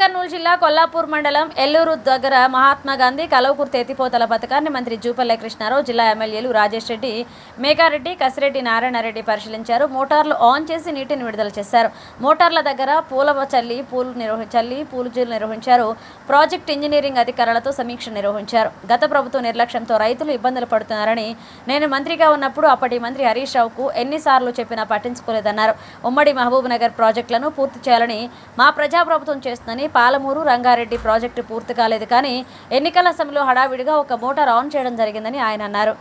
కర్నూలు జిల్లా కొల్లాపూర్ మండలం ఎల్లూరు దగ్గర మహాత్మా గాంధీ కలవకుర్తి ఎత్తిపోతల పథకాన్ని మంత్రి జూపల్లె కృష్ణారావు జిల్లా ఎమ్మెల్యేలు రాజేష్ రెడ్డి మేకారెడ్డి కసిరెడ్డి నారాయణరెడ్డి పరిశీలించారు. మోటార్లు ఆన్ చేసి నీటిని విడుదల చేశారు. మోటార్ల దగ్గర పూల చల్లి పూలు నిర్వహి చల్లి పూలుజీలు నిర్వహించారు. ప్రాజెక్ట్ ఇంజనీరింగ్ అధికారులతో సమీక్ష నిర్వహించారు. గత ప్రభుత్వ నిర్లక్ష్యంతో రైతులు ఇబ్బందులు పడుతున్నారని నేను మంత్రిగా ఉన్నప్పుడు అప్పటి మంత్రి హరీష్ రావుకు ఎన్నిసార్లు చెప్పినా పట్టించుకోలేదన్నారు. ఉమ్మడి మహబూబ్ నగర్ ప్రాజెక్టులను పూర్తి చేయాలని మా ప్రజాప్రభుత్వం చేస్తుందని పాలమూరు రంగారెడ్డి ప్రాజెక్టు పూర్తి కాలేదు కానీ ఎన్నికల సమయంలో హడావిడిగా ఒక మోటార్ ఆన్ చేయడం జరిగిందని ఆయన అన్నారు.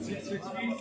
Six, six feet.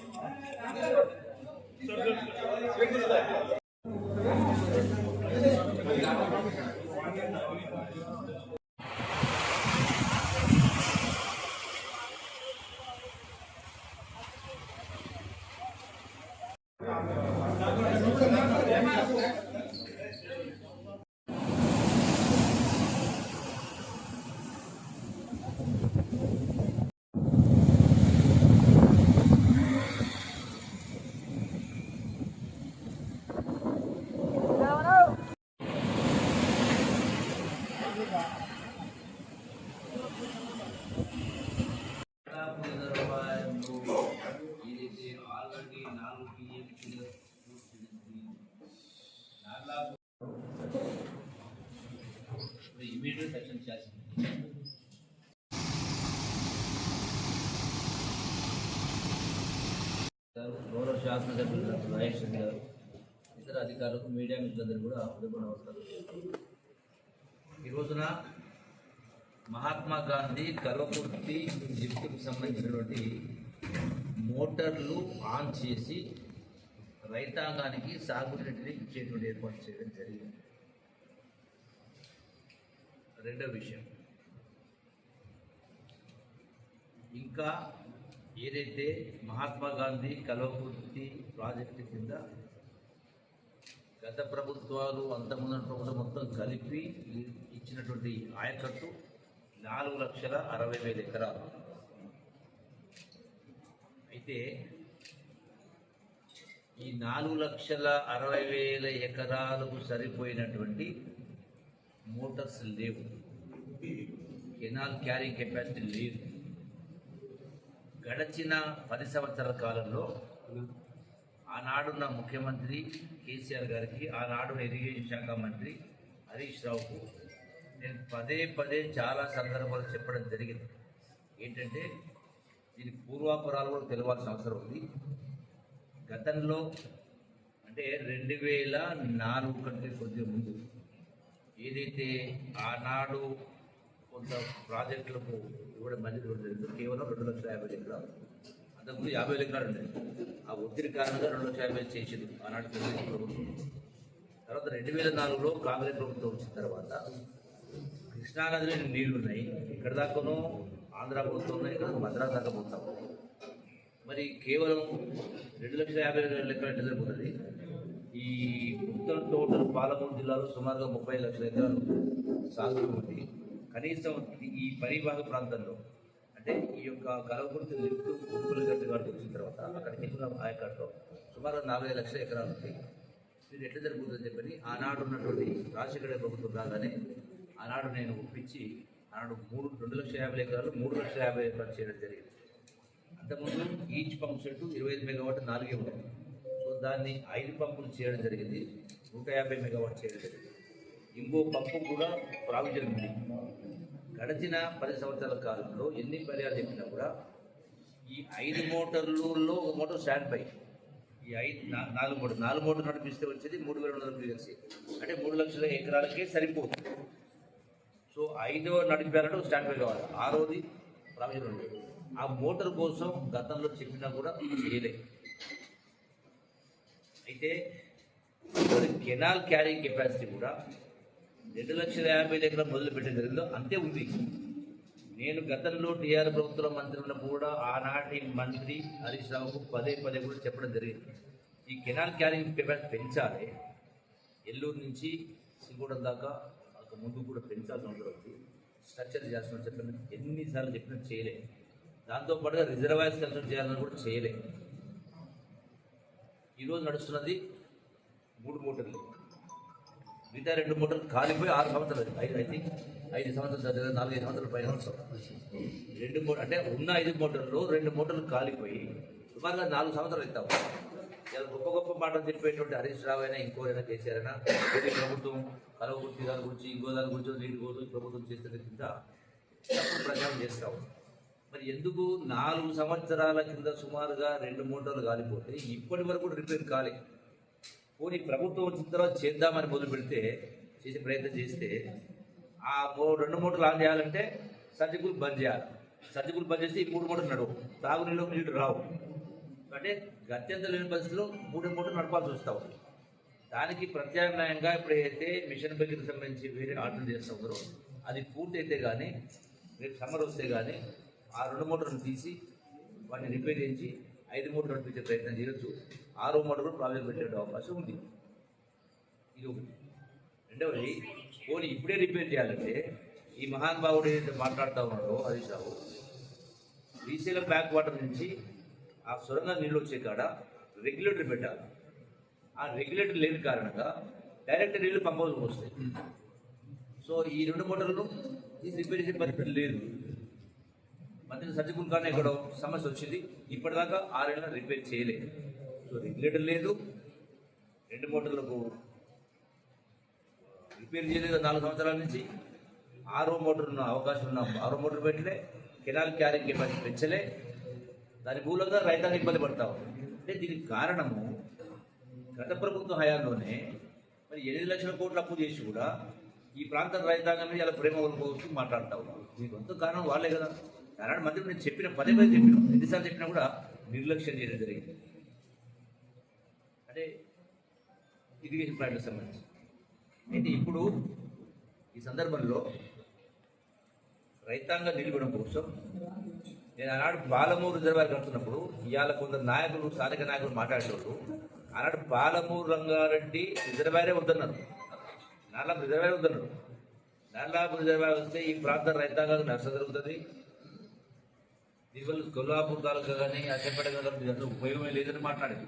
గౌరవ శాసనసభ్యులు మహేష్ రెడ్డి గారు ఇతర అధికారులకు మీడియా మిత్రులందరూ కూడా హృదయపూర్వక నమస్కారం ఈ రోజున మహాత్మా గాంధీ కల్వకుర్తి లిఫ్ట్కి సంబంధించినటువంటి మోటార్లు ఆన్ చేసి రైతాంగానికి సాగునీటిని ఇచ్చేటువంటి ఏర్పాటు చేయడం జరిగింది. రెండో విషయం. ఇంకా ఏదైతే మహాత్మా గాంధీ కల్వకుర్తి ప్రాజెక్టు కింద గత ప్రభుత్వాలు అంతకుముందు ప్రభుత్వం మొత్తం కలిపి ఇచ్చినటువంటి ఆయకట్టు నాలుగు లక్షల అరవై వేల ఎకరాలు. అయితే ఈ నాలుగు లక్షల అరవై వేల ఎకరాలకు సరిపోయినటువంటి మోటార్స్ లేవు. కెనాల్ క్యారీ కెపాసిటీ లేదు. గడచిన పది సంవత్సరాల కాలంలో ఆనాడున్న ముఖ్యమంత్రి కేసీఆర్ గారికి ఆనాడు ఇరిగేషన్ శాఖ మంత్రి హరీష్ రావుకు నేను పదే పదే చాలా సందర్భాలు చెప్పడం జరిగింది. ఏంటంటే దీని పూర్వాపురాలు కూడా తెలవాల్సిన అవసరం ఉంది. గతంలో అంటే రెండు వేల నాలుగు కంటే కొద్దిగా ముందు ఏదైతే ఆనాడు కొంత ప్రాజెక్టులకు ఇవ్వడం మంచిది కూడా జరిగింది. కేవలం రెండు లక్షల యాభై ఎకరాలు. అంతకుముందు యాభై వేల ఎకరాలు ఉండేది. ఆ ఒత్తిడి కారణంగా రెండు లక్షల యాభై చేసింది ఆనాడు తెలుగుదేశం ప్రభుత్వం. తర్వాత రెండు వేల నాలుగులో కాంగ్రెస్ ప్రభుత్వం వచ్చిన తర్వాత కృష్ణానదిలో నీళ్ళు ఉన్నాయి. ఇక్కడ దాకానో ఆంధ్ర ప్రభుత్వం ఉన్నాయి ఇక్కడ మద్రాసు దాకా పోతాం మరి కేవలం రెండు లక్షల యాభై వేల లెక్కలు ఎంత జరుగుతుంది ఈ మొత్తం టోటల్ పాలమూరు జిల్లాలో సుమారుగా ముప్పై లక్షల ఎకరాలు సాగు ఉంది. కనీసం ఈ పరిభాగ ప్రాంతంలో అంటే ఈ యొక్క కలవకుర్తి లిఫ్ట్ గుంపులు గట్టు కాడికి వచ్చిన తర్వాత అక్కడికి వెళ్ళిన ఆయకట్లో సుమారు నాలుగైదు లక్షల ఎకరాలు ఉంటాయి ఇది ఎట్లా జరుగుతుందని చెప్పని ఆనాడు ఉన్నటువంటి రాజశేఖర ప్రభుత్వం రాగానే ఆనాడు నేను ఒప్పించి ఆనాడు మూడు రెండు లక్షల యాభై ఎకరాలు మూడు లక్షల యాభై ఎకరాలు చేయడం జరిగింది. అంతకుముందు ఈచ్ పంప్ సెట్ ఇరవై ఐదు మెగావాట్ నాలుగే ఉంటుంది సో దాన్ని ఐదు పంపులు చేయడం జరిగింది. నూట యాభై మెగావాట్ చేయడం జరిగింది. ఇంకో పంపు కూడా ప్రావిజన్ ఉంది గడిచిన పది సంవత్సరాల కాలంలో ఎన్ని పర్యాలు చెప్పినా కూడా ఈ ఐదు మోటార్లలో ఒక మోటార్ స్టాండ్ బై. ఈ ఐదు నాలుగు మోటార్ నాలుగు మోటార్ నడిపిస్తే వచ్చేది మూడు వేల రెండు వందల అంటే మూడు లక్షల ఎకరాలకే సరిపోతుంది. సో ఐదో నడిపారంటే ఒక స్టాండ్ బై కావాలి. ఆరోది ప్రావిజన్ ఉండేది ఆ మోటార్ కోసం గతంలో చెప్పినా కూడా చేయలేదు అయితే కెనాల్ క్యారింగ్ కెపాసిటీ కూడా రెండు లక్షల యాభై దగ్గర మొదలుపెట్టిన జరిగిందో అంతే ఉంది. నేను గతంలో టీఆర్ ప్రభుత్వ మంత్రులను కూడా ఆనాటి మంత్రి హరీష్ రావుకు పదే పదే కూడా చెప్పడం జరిగింది. ఈ కెనాల్ క్యారింగ్ కెపాసిటీ పెంచాలి. ఎల్లూరు నుంచి సింగూడం దాకా ఒక ముందు కూడా పెంచాల్సిన అవసరం ఉంది. స్ట్రక్చర్ చేస్తామని చెప్పిన ఎన్నిసార్లు చెప్పినా చేయలే. దాంతోపాటుగా రిజర్వాయర్స్ కన్స్ట్రక్ట్ చేయాలని కూడా చేయలే. ఈరోజు నడుస్తున్నది మూడు మూటలు మిగతా రెండు మూటలు కాలిపోయి ఆరు సంవత్సరాలు ఐదు ఐ థింక్ ఐదు సంవత్సరాలు దగ్గర నాలుగైదు సంవత్సరాలు పైన రెండు మూట అంటే ఉన్న ఐదు మూటల్లో రెండు మూటలు కాలిపోయి సుమారుగా నాలుగు సంవత్సరాలు ఇస్తాం. ఇలా గొప్ప గొప్ప మాటలు చెప్పేటువంటి హరీష్ రావు అయినా ఇంకోరైనా కేసీఆర్ అయినా ప్రభుత్వం కలవకుర్తి దాని గురించి ఇంకో దాని గురించి నీటి కోసం ప్రభుత్వం చేస్తున్న కింద తప్పుడు ప్రచారం చేస్తాం మరి ఎందుకు నాలుగు సంవత్సరాల కింద సుమారుగా రెండు మూటలు కాలిపోతే ఇప్పటి వరకు కూడా రిపేర్ కాలేదు పోనీ ప్రభుత్వం వచ్చిన తర్వాత చేద్దామని మొదలు పెడితే చేసే ప్రయత్నం చేస్తే ఆ రెండు మూటలు ఆన్ చేయాలంటే సర్జికల్ బంద్ చేయాలి. సర్జికల్ బంద్ చేస్తే ఈ మూడు మూటలు నడవు. తాగునీళ్ళు నీళ్ళు రావు. అంటే గత్యంత లేని పరిస్థితిలో మూడు మూటలు నడపాల్సి వస్తావు. దానికి ప్రత్యామ్నాయంగా ఇప్పుడైతే మిషన్ బెగ్కి సంబంధించి వేరే ఆర్డర్ చేస్తూ అది పూర్తయితే కానీ రేపు సమ్మర్ వస్తే కానీ ఆ రెండు మోటార్లు తీసి వాటిని రిపేర్ చేయించి ఐదు మోటార్లు నడిపించే ప్రయత్నం చేయొచ్చు. ఆరో మోటార్ కూడా ప్రాబ్లం పెట్టే అవకాశం ఉంది. ఇది ఒకటి. రెండవది పోనీ ఇప్పుడే రిపేర్ చేయాలంటే ఈ మహానుభావుడు ఏదైతే మాట్లాడుతూ ఉన్నాడో హరీష్ రావు శ్రీశైలం బ్యాక్ వాటర్ నుంచి ఆ సొరంగ నీళ్ళు వచ్చే కాడ రెగ్యులేటర్ పెట్టాలి. ఆ రెగ్యులేటర్ లేని కారణంగా డైరెక్ట్ నీళ్ళు పంప్ హౌస్కి వస్తాయి. సో ఈ రెండు మోటార్లు రిపేర్ చేసే పరిస్థితి లేదు. మంత్రి సర్జికల్ కానీ ఇక్కడ సమస్య వచ్చింది. ఇప్పటిదాకా ఆరేళ్ళ రిపేర్ చేయలేదు. సో రెగ్యులేటర్ లేదు. రెండు మోటార్లకు రిపేర్ చేయలేదు నాలుగు సంవత్సరాల నుంచి. ఆరో మోటార్ ఉన్న అవకాశం ఉన్న ఆరో మోటార్ పెట్టలే. కెనాల్ క్యారింగ్ కెపాసిటీ పెంచలే. దాని మూలంగా రైతాన్ని ఇబ్బంది పడతా అంటే దీనికి కారణము గత ప్రభుత్వ హయాంలోనే మరి ఎనిమిది లక్షల కోట్ల అప్పు చేసి కూడా ఈ ప్రాంత రైతాంగం మీద ఇలా ప్రేమ కోల్పోవచ్చు మాట్లాడుతూ ఉన్నారు దీనికి కారణం వాళ్ళే కదా. నారాయణ మంత్రి నేను చెప్పిన పదే పదే చెప్పిన. ఎన్నిసార్లు చెప్పినా కూడా నిర్లక్ష్యం చేయడం జరిగింది. అంటే ఇరిగేషన్ ప్రాజెక్ట్ సంబంధించి. అయితే ఇప్పుడు ఈ సందర్భంలో రైతాంగ నిలబడం కోసం నేను ఆనాడు పాలమూరు రిజర్వాయర్ కడుతున్నప్పుడు ఇవాళ కొందరు నాయకులు స్థానిక నాయకులు మాట్లాడేటోళ్ళు ఆనాడు పాలమూరు రంగారెడ్డి రిజర్వాయరే వద్దన్నారు. నాలా రిజర్వాయర్ వద్దన్నారు. నాలాపు రిజర్వాయర్ వస్తే ఈ ప్రాంత రైతాంగానికి నష్టం జరుగుతుంది. దీనివల్ల కొల్లాపూర్ తాలూకా కానీ అచ్చంపేట కానీ దీంట్లో ఉపయోగమే లేదని మాట్లాడేది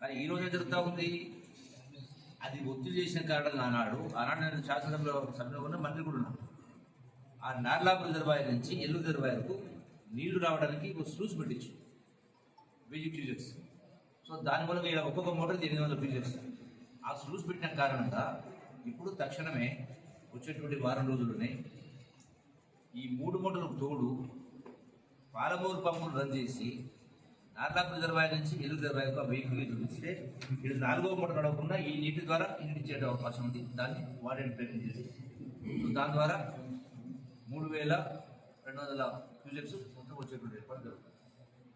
కానీ ఈ రోజు జరుగుతూ ఉంది? అది ఒత్తిడి చేసిన కారణంగా ఆనాడు ఆనాడు నేను శాసనసభలో సభ్యులు ఉన్న మంత్రి కూడా ఉన్నాను ఆ నార్లాపు రిజర్వాయర్ నుంచి ఎల్లు రిజర్వాయర్కు నీళ్ళు రావడానికి ఒక స్లూస్ పెట్టించు. వెయ్యి క్యూజెక్స్ సో దానివల్ల ఇలా ఒక్కొక్క మోటార్ ఎనిమిది వందల క్యూజెక్స్ ఆ స్లూస్ పెట్టిన కారణంగా ఇప్పుడు తక్షణమే వచ్చేటువంటి వారం రోజుల్లోనే ఈ మూడు మోటార్లకు తోడు పాలమూరు పంపులు రన్ చేసి నార్లాపు రిజర్వాయర్ నుంచి ఎల్లు రిజర్వాయర్కు ఆ వెయ్యి చూపిస్తే ఇది నాలుగో మూట నడవకుండా ఈ నీటి ద్వారా ఇంటి ఇచ్చే అవకాశం ఉంది. దాన్ని వాటిని ప్రయత్నం చేసి. సో దాని ద్వారా మూడు వేల రెండు వందల క్యూజెక్స్ మొత్తం వచ్చేటువంటి ఏర్పాటు జరుగుతుంది.